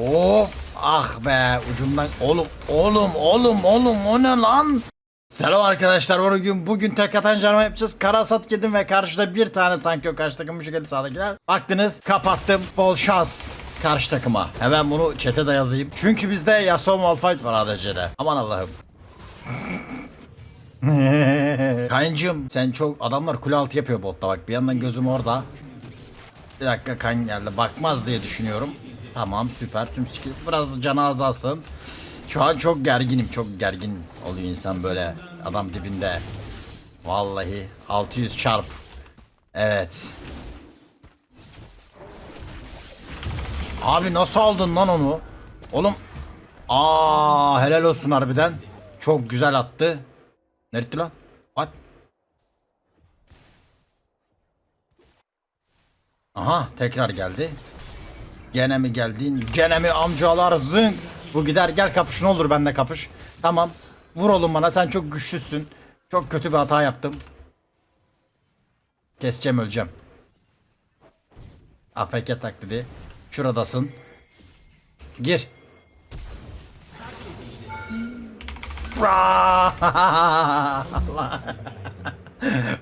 Oo, ah be ucumdan oğlum oğlum oğlum oğlum o ne lan? Selam arkadaşlar bugün bugün tek atan canıma yapacağız. Karasat girdim ve karşıda bir tane tank yok. Karşı takım müşkeli sağdakiler. Baktınız kapattım. Bol şans karşı takıma. Hemen bunu çete de yazayım. Çünkü bizde Yasuo Malphite var ADC'de. Aman Allah'ım. Kayıncığım sen çok adamlar kule altı yapıyor botta bak bir yandan gözüm orada. Bir dakika kan geldi bakmaz diye düşünüyorum. Tamam süper tüm skill biraz canı azalsın. Şu an çok gerginim çok gergin oluyor insan böyle adam dibinde. Vallahi 600 çarp. Evet. Abi nasıl aldın lan onu? Oğlum. Aa helal olsun harbiden. Çok güzel attı. Nerede lan? What? Aha tekrar geldi. Gene mi geldin? Gene mi amcalar zın? Bu gider gel kapış ne olur benimle kapış. Tamam. Vur oğlum bana sen çok güçlüsün. Çok kötü bir hata yaptım. Keseceğim öleceğim. AFK taklidi. Şuradasın. Gir.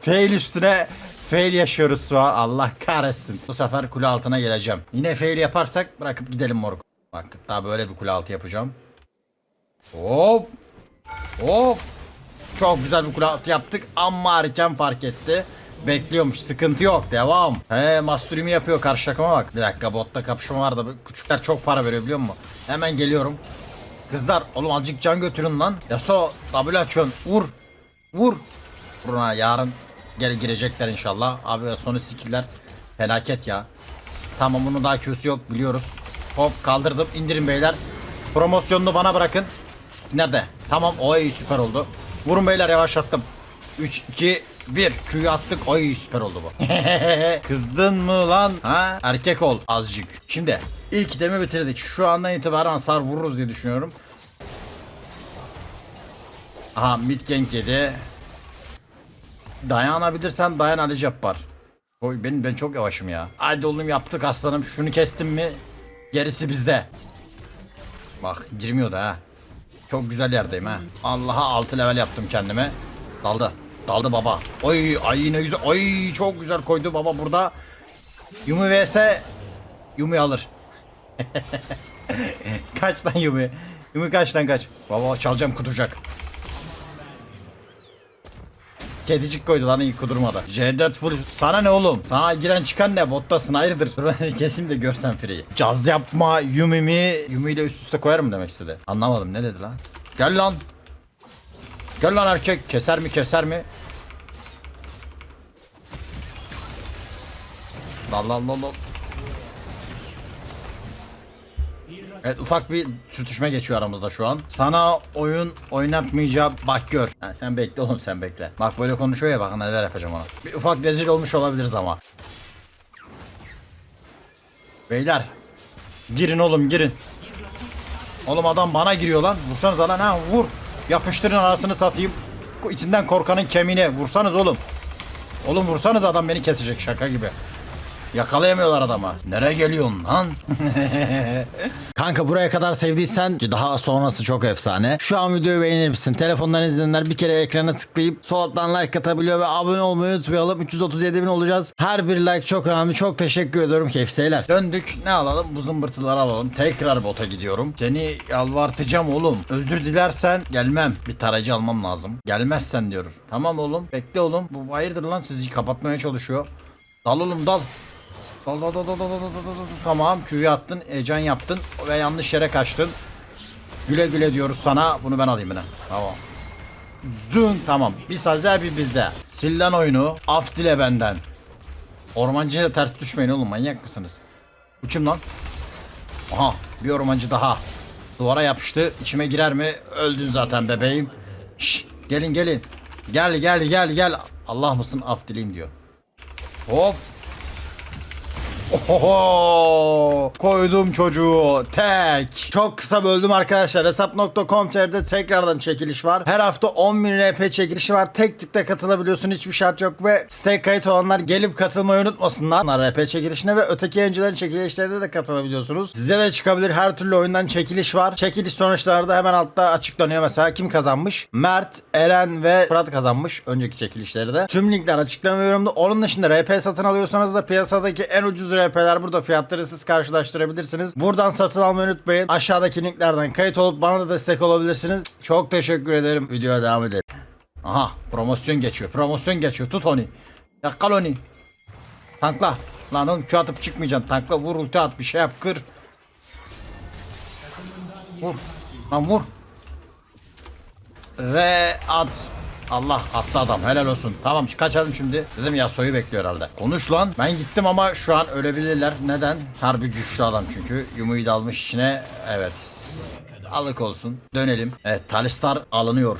Fail üstüne fail yaşıyoruz şu an. Allah kahretsin. Bu sefer kule altına geleceğim. Yine fail yaparsak bırakıp gidelim moruk. Bak daha böyle bir kule altı yapacağım. Hop. Hop. Çok güzel bir kule altı yaptık ama erken fark etti. Bekliyormuş sıkıntı yok devam. He masterimi yapıyor karşı takıma bak. Bir dakika botta kapışma var da küçükler çok para veriyor biliyor musun? Hemen geliyorum. Kızlar oğlum azıcık can götürün lan. Yaso W açıyorsun. Vur. Vur. Vurun yarın geri girecekler inşallah. Abi sonu skiller felaket ya. Tamam bunun daha Q'su yok biliyoruz. Hop kaldırdım indirin beyler. Promosyonunu bana bırakın. Nerede? Tamam oy süper oldu. Vurun beyler yavaşlattım. 3 2 1 Q'yu attık. Oy süper oldu bu. Kızdın mı lan? Ha? Erkek ol azıcık. Şimdi ilk itemi bitirdik. Şu andan itibaren hasar vururuz diye düşünüyorum. Aha mid gank yedi. Dayanabilirsen dayan Ali Cabbar. Oy benim ben çok yavaşım ya. Hadi oğlum yaptık aslanım. Şunu kestim mi? Gerisi bizde. Bak girmiyor da ha. Çok güzel yerdeyim ha. Allah'a 6 level yaptım kendime. Daldı. Daldı baba. Oy ay ne güzel. Oy çok güzel koydu baba burada. Yumi vs Yumi alır. kaç lan Yumi? Yumi kaç lan kaç? Baba çalacağım kuduracak. Kedicik koydu lan iyi kudurmadı. J4 full. Sana ne oğlum? Sana giren çıkan ne? Bottasın hayırdır? Dur ben de keseyim de görsen Free'yi. Caz yapma Yumi mi? Yumi ile üst üste koyarım demek istedi. Anlamadım ne dedi lan? Gel lan. Gel lan erkek. Keser mi keser mi? Lan lan lan lan. Evet ufak bir sürtüşme geçiyor aramızda şu an. Sana oyun oynatmayacağım bak gör. Ha, sen bekle oğlum sen bekle. Bak böyle konuşuyor ya bak neler yapacağım ona. Bir ufak rezil olmuş olabiliriz ama. Beyler. Girin oğlum girin. Oğlum adam bana giriyor lan. Vursanız lan ha vur. Yapıştırın arasını satayım. İçinden korkanın kemiğine vursanız oğlum. Oğlum vursanız adam beni kesecek şaka gibi. Yakalayamıyorlar adama. Nereye geliyorsun lan? Kanka buraya kadar sevdiysen daha sonrası çok efsane. Şu an videoyu beğenir misin? Telefondan izleyenler bir kere ekrana tıklayıp sol alttan like atabiliyor ve abone olmayı unutmayalım. 337 bin olacağız. Her bir like çok önemli. Çok teşekkür ediyorum kefseyler. Döndük. Ne alalım? Bu zımbırtıları alalım. Tekrar bota gidiyorum. Seni yalvartacağım oğlum. Özür dilersen gelmem. Bir tarayıcı almam lazım. Gelmezsen diyor. Tamam oğlum. Bekle oğlum. Bu hayırdır lan sizi kapatmaya çalışıyor. Dal oğlum dal. Dal dal dal dal dal dal dal. Tamam Q'yu attın, heyecan yaptın ve yanlış yere kaçtın. Güle güle diyoruz sana. Bunu ben alayım yine. Tamam. Dün tamam. Bir sazer bir bize. Sillen oyunu. Af dile benden. Ormancıya ters düşmeyin oğlum manyak mısınız? Uçum lan. Aha bir ormancı daha. Duvara yapıştı. İçime girer mi? Öldün zaten bebeğim. Şş, gelin gelin. Gel gel gel gel. Allah mısın af dileyim diyor. Hop Oho! Koydum çocuğu. Tek. Çok kısa böldüm arkadaşlar. Hesap.com.tr'de tekrardan çekiliş var. Her hafta 10.000 RP çekilişi var. Tek tıkla katılabiliyorsun. Hiçbir şart yok ve stake kayıt olanlar gelip katılmayı unutmasınlar. RP çekilişine ve öteki yayıncıların çekilişlerine de katılabiliyorsunuz. Size de çıkabilir. Her türlü oyundan çekiliş var. Çekiliş sonuçları da hemen altta açıklanıyor. Mesela kim kazanmış? Mert, Eren ve Fırat kazanmış. Önceki çekilişleri de. Tüm linkler açıklama yorumda. Onun dışında RP satın alıyorsanız da piyasadaki en ucuz RP'ler burada. Fiyatları siz karşılaştırabilirsiniz. Buradan satın almayı unutmayın. Aşağıdaki linklerden kayıt olup bana da destek olabilirsiniz. Çok teşekkür ederim. Videoya devam edelim. Aha promosyon geçiyor. Promosyon geçiyor. Tut onu. Yakal onu. Tankla. Lan oğlum Q atıp çıkmayacaksın. Tankla vur ulti at bir şey yap kır. Vur. Lan vur. Ve at. Allah attı adam helal olsun. Tamam kaçalım şimdi. Dedim ya soyu bekliyor herhalde. Konuş lan. Ben gittim ama şu an ölebilirler. Neden? Harbi güçlü adam çünkü. Yumuyu da almış içine. Evet. Alık olsun. Dönelim. Evet Talistar alınıyor.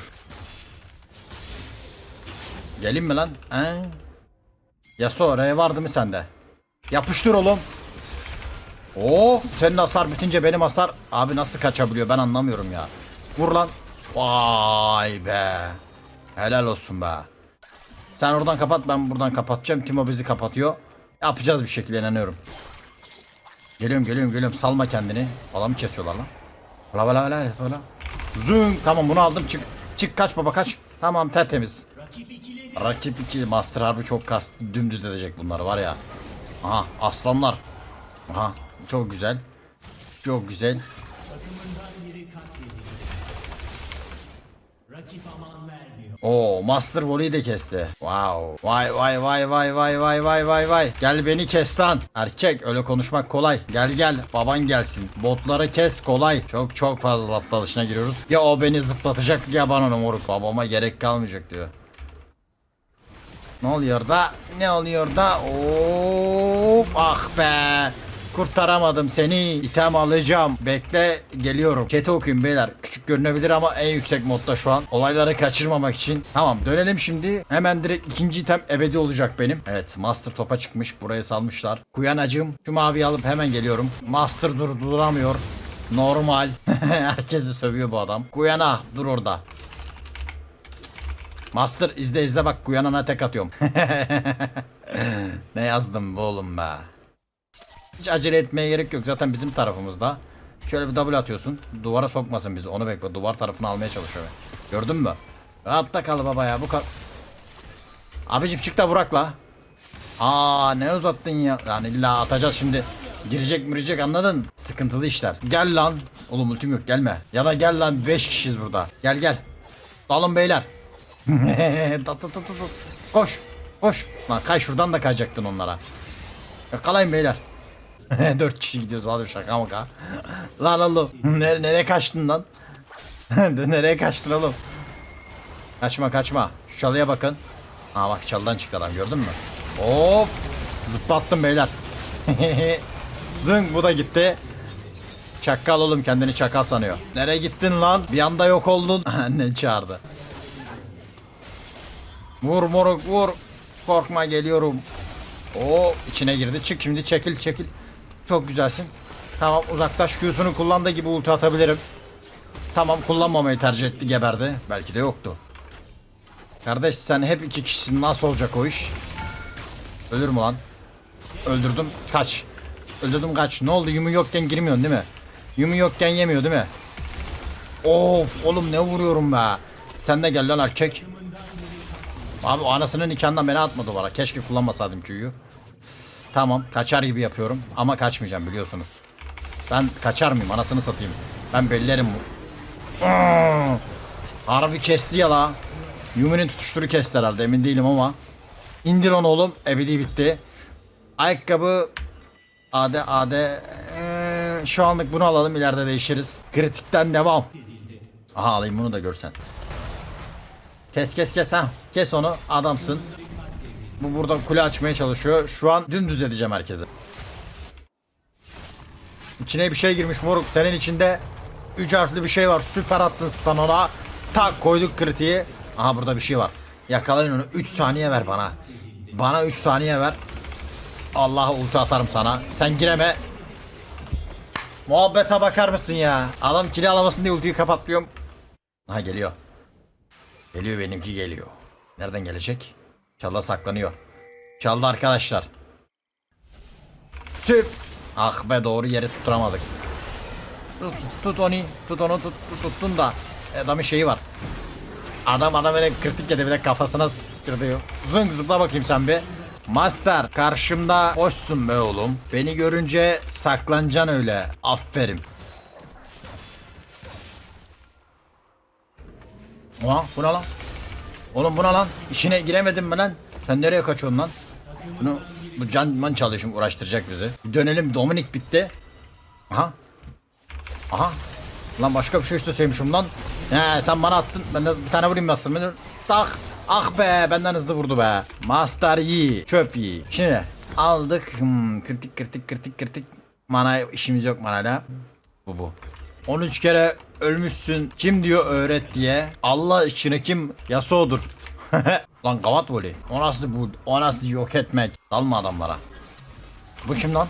Gelin mi lan? He? Yasuo R vardı mı sende? Yapıştır oğlum. Oo, senin hasar bitince benim hasar abi nasıl kaçabiliyor ben anlamıyorum ya. Vur lan. Vay be. Helal olsun be. Sen oradan kapat ben buradan kapatacağım. Timo bizi kapatıyor. Yapacağız bir şekilde inanıyorum. Geliyorum geliyorum geliyorum salma kendini. Adamı kesiyorlar lan. La la la la la. Zoom. Tamam bunu aldım çık. Çık kaç baba kaç. Tamam tertemiz. Rakip 2 Master harbi çok kas dümdüz edecek bunlar var ya. Aha aslanlar. Aha çok güzel. Çok güzel. Oo Master Volley'i de kesti. Wow. Vay vay vay vay vay vay vay vay vay. Gel beni kes lan. Erkek öyle konuşmak kolay. Gel gel baban gelsin. Botları kes kolay. Çok çok fazla laf dalışına giriyoruz. Ya o beni zıplatacak ya bana onu moruk. Babama gerek kalmayacak diyor. Ne oluyor da? Ne oluyor da? Of ah be. Kurtaramadım seni. İtem alacağım. Bekle geliyorum. Chat'i okuyun beyler. Küçük görünebilir ama en yüksek modda şu an. Olayları kaçırmamak için. Tamam dönelim şimdi. Hemen direkt ikinci item ebedi olacak benim. Evet Master topa çıkmış. Buraya salmışlar. Kuyanacığım. Şu maviyi alıp hemen geliyorum. Master durduramıyor. Normal. Herkesi sövüyor bu adam. Kuyana dur orada. Master izle izle bak Kuyanan'a tek atıyorum. ne yazdım bu oğlum be. Hiç acele etmeye gerek yok zaten bizim tarafımızda. Şöyle bir double atıyorsun. Duvara sokmasın bizi onu bekle. Duvar tarafını almaya çalışıyor. Gördün mü? Rahatta kal baba ya bu kadar. Abicim çık da vurakla. Aa ne uzattın ya. Yani illa atacağız şimdi. Girecek mirecek anladın? Sıkıntılı işler. Gel lan. Oğlum ultim yok gelme. Ya da gel lan 5 kişiyiz burada. Gel gel. Dalın beyler. Koş. Koş. Lan kay şuradan da kayacaktın onlara. Yakalayın beyler. Dört kişi gidiyoruz vallahi şaka maka. lan oğlum. Nereye, nereye kaçtın lan? nereye kaçtın oğlum? Kaçma kaçma. Şu çalıya bakın. Ha bak çalıdan çıktı adam gördün mü? Hop. Zıplattım beyler. Zıng bu da gitti. Çakal oğlum kendini çakal sanıyor. Nereye gittin lan? Bir anda yok oldun. Annen çağırdı. Vur moruk vur. Korkma geliyorum. O içine girdi. Çık şimdi çekil çekil. Çok güzelsin. Tamam uzaklaş Q'sunu kullandığı gibi ulti atabilirim. Tamam kullanmamayı tercih etti geberdi. Belki de yoktu. Kardeş sen hep iki kişisin nasıl olacak o iş? Ölür mü lan? Öldürdüm kaç. Öldürdüm kaç. Ne oldu yumu yokken girmiyorsun değil mi? Yumu yokken yemiyor değil mi? Of oğlum ne vuruyorum be. Sen de gel lan erkek. Abi anasının nikahından beni atma duvara. Keşke kullanmasaydım Q'yu. Tamam kaçar gibi yapıyorum ama kaçmayacağım biliyorsunuz. Ben kaçar mıyım anasını satayım. Ben bellerim bu. Harbi kesti ya la. Yumi'nin tutuşturu kesti herhalde emin değilim ama. İndir onu oğlum. Ebedi bitti. Ayakkabı AD AD ee, şu anlık bunu alalım ileride değişiriz. Kritikten devam. Aha alayım bunu da görsen. Kes kes kes ha. Kes onu adamsın. Bu burada kule açmaya çalışıyor. Şu an dümdüz edeceğim herkesi. İçine bir şey girmiş moruk. Senin içinde 3 harfli bir şey var. Süper attın stun ona. Tak koyduk kritiği. Aha burada bir şey var. Yakalayın onu. 3 saniye ver bana. Bana 3 saniye ver. Allah ulti atarım sana. Sen gireme. Muhabbete bakar mısın ya? Adam kili alamasın diye ultiyi kapatmıyorum. Ha geliyor. Geliyor benimki geliyor. Nereden gelecek? Çalda saklanıyor. Çaldı arkadaşlar. Süp. Ah be doğru yere tutturamadık. Tut, tut onu. Tut onu tut, tut, tuttun da. Adamın şeyi var. Adam adam böyle kritik yedi bir de kafasına kırıyor. Zıng zıpla bakayım sen bir. Master karşımda hoşsun be oğlum. Beni görünce saklanacaksın öyle. Aferin. Ulan bu ne lan? Oğlum bu ne lan? İçine giremedim mi lan? Sen nereye kaçıyorsun lan? Bunu bu canman çalıyor şimdi uğraştıracak bizi. Bir dönelim Dominik bitti. Aha. Aha. Lan başka bir şey isteseymişim lan. He sen bana attın. Ben de bir tane vurayım de- Tak. Ah be benden hızlı vurdu be. Master iyi. Çöp iyi. Şimdi aldık. Hmm, kritik kritik kritik kritik. Mana işimiz yok manayla. Bu bu. 13 kere ölmüşsün. Kim diyor öğret diye. Allah içine kim? Yasuo'dur. lan gavat voley. O nasıl bu? O nasıl yok etmek? Dalma adamlara. Bu kim lan?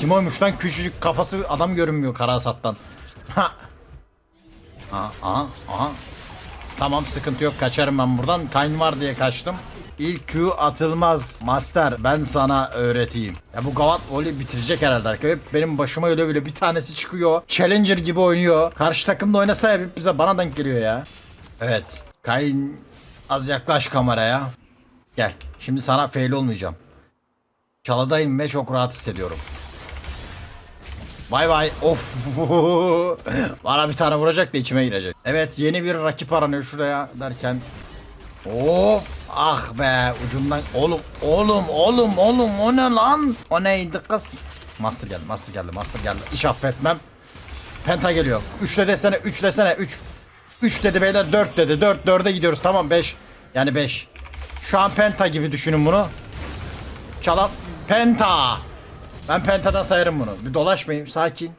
Kim oymuş lan küçücük kafası adam görünmüyor Karasat'tan. Ha. Aha, aha, aha. Tamam sıkıntı yok kaçarım ben buradan. Kayn var diye kaçtım. İlk Q atılmaz. Master ben sana öğreteyim. Ya bu Gavat Oli bitirecek herhalde. arkadaşlar. Benim başıma öyle böyle bir tanesi çıkıyor. Challenger gibi oynuyor. Karşı takımda oynasa hep bize bana denk geliyor ya. Evet. Kayn az yaklaş kameraya. Gel. Şimdi sana fail olmayacağım. Çaladayım ve çok rahat hissediyorum. Bay bay. Of. Bana bir tane vuracak da içime girecek. Evet yeni bir rakip aranıyor şuraya derken. Oo. Ah be ucundan. Oğlum oğlum oğlum oğlum o ne lan? O neydi kız? Master geldi master geldi master geldi. İş affetmem. Penta geliyor. 3 desene 3 desene 3. 3 dedi beyler 4 dedi. 4 4'e gidiyoruz tamam 5. Yani 5. Şu an penta gibi düşünün bunu. Çalam. Penta. Ben pentadan sayarım bunu. Bir dolaşmayayım. Sakin.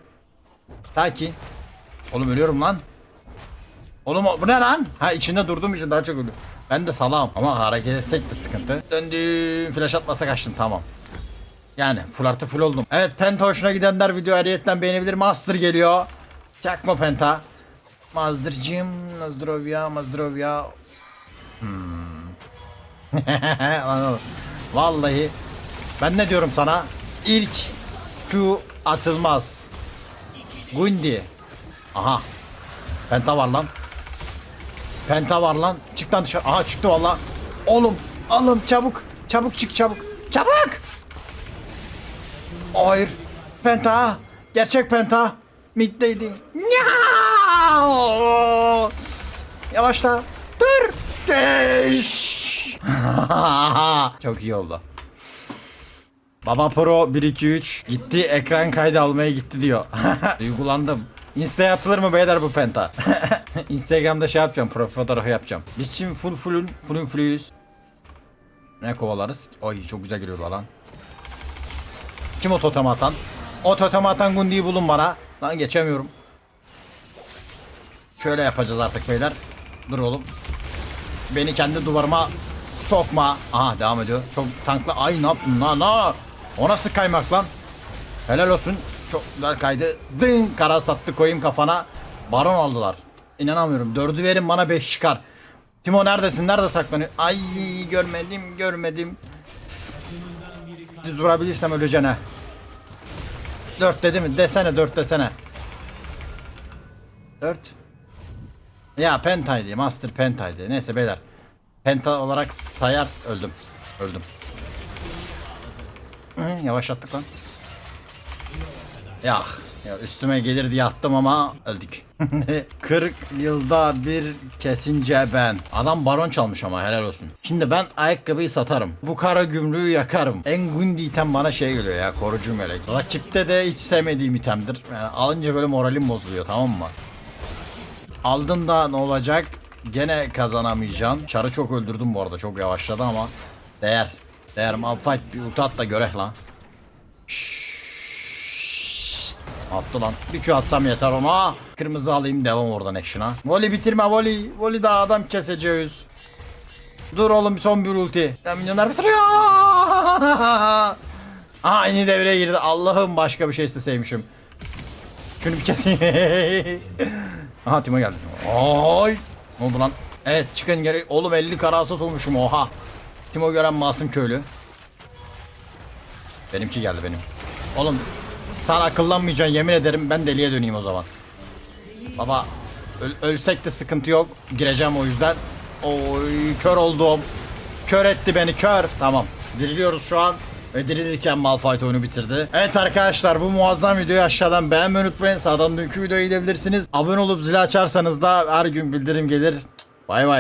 Sakin. Oğlum ölüyorum lan. Oğlum bu ne lan? Ha içinde durduğum için daha çok ölüyorum. Ben de salam ama hareket etsek de sıkıntı. Döndüm. Flash atmasa kaçtım tamam. Yani full artı full oldum. Evet Penta hoşuna gidenler video ariyetten beğenebilir. Master geliyor. Çakma Penta. Master'cığım. Mazdrovya, Mazdrovya. Oğlum. Vallahi ben ne diyorum sana? İlk Q atılmaz. Gundi. Aha. Penta var lan. Penta var lan. Çık lan dışarı. Aha çıktı valla. Oğlum. Oğlum çabuk. Çabuk çık çabuk. Çabuk. Hayır. Penta. Gerçek Penta. Middeydi. Yavaşla. Dur. Deş. Çok iyi oldu. Baba Pro 1-2-3 gitti ekran kaydı almaya gitti diyor. Duygulandım. Insta'ya atılır mı beyler bu penta? Instagram'da şey yapacağım profil fotoğrafı yapacağım. Biz şimdi full fullün fullün fullüyüz. Ne kovalarız? Oy çok güzel geliyorlar lan. Kim o totem atan? O totem atan Gundi'yi bulun bana. Lan geçemiyorum. Şöyle yapacağız artık beyler. Dur oğlum. Beni kendi duvarıma sokma. Aha devam ediyor. Çok tankla. Ay ne yaptın lan? Na. O nasıl kaymak lan? Helal olsun. Çok güzel kaydı. Dın kara sattı koyayım kafana. Baron aldılar. İnanamıyorum. Dördü verin bana beş çıkar. Timo neredesin? Nerede saklanıyor? Ay görmedim görmedim. Düz vurabilirsem öleceğine. Dört dedi mi? Desene dört desene. Dört. Ya pentaydı. Master pentaydı. Neyse beyler. Penta olarak sayar öldüm. Öldüm. Hı, yavaşlattık lan. Ya, ya üstüme gelir diye attım ama öldük. 40 yılda bir kesince ben. Adam baron çalmış ama helal olsun. Şimdi ben ayakkabıyı satarım. Bu kara gümrüğü yakarım. En gundi item bana şey geliyor ya korucu melek. Rakipte de hiç sevmediğim itemdir. Yani alınca böyle moralim bozuluyor tamam mı? Aldın da ne olacak? Gene kazanamayacaksın. Çarı çok öldürdüm bu arada. Çok yavaşladı ama değer. Değer. Malphite bir ulti at da görek lan. Şşş. Attı lan. Bir Q atsam yeter ona. Kırmızı alayım devam oradan action'a. Voli bitirme voli. Voli daha adam keseceğiz. Dur oğlum son bir ulti. Ya milyonlar bitiriyor. Aynı devreye girdi. Allah'ım başka bir şey isteseymişim. Şunu bir keseyim. Aha Timo geldi. Ay. Ne oldu lan? Evet çıkın geri. Oğlum 50 karasat olmuşum oha. Timo gören masum köylü. Benimki geldi benim. Oğlum sen akıllanmayacaksın yemin ederim ben deliye döneyim o zaman. Baba öl- ölsek de sıkıntı yok. Gireceğim o yüzden. Oy kör oldum. Kör etti beni kör. Tamam. Diriliyoruz şu an. Ve dirilirken Malphite oyunu bitirdi. Evet arkadaşlar bu muazzam videoyu aşağıdan beğenmeyi unutmayın. Sağdan dünkü videoyu gidebilirsiniz. Abone olup zil açarsanız da her gün bildirim gelir. Bay bay.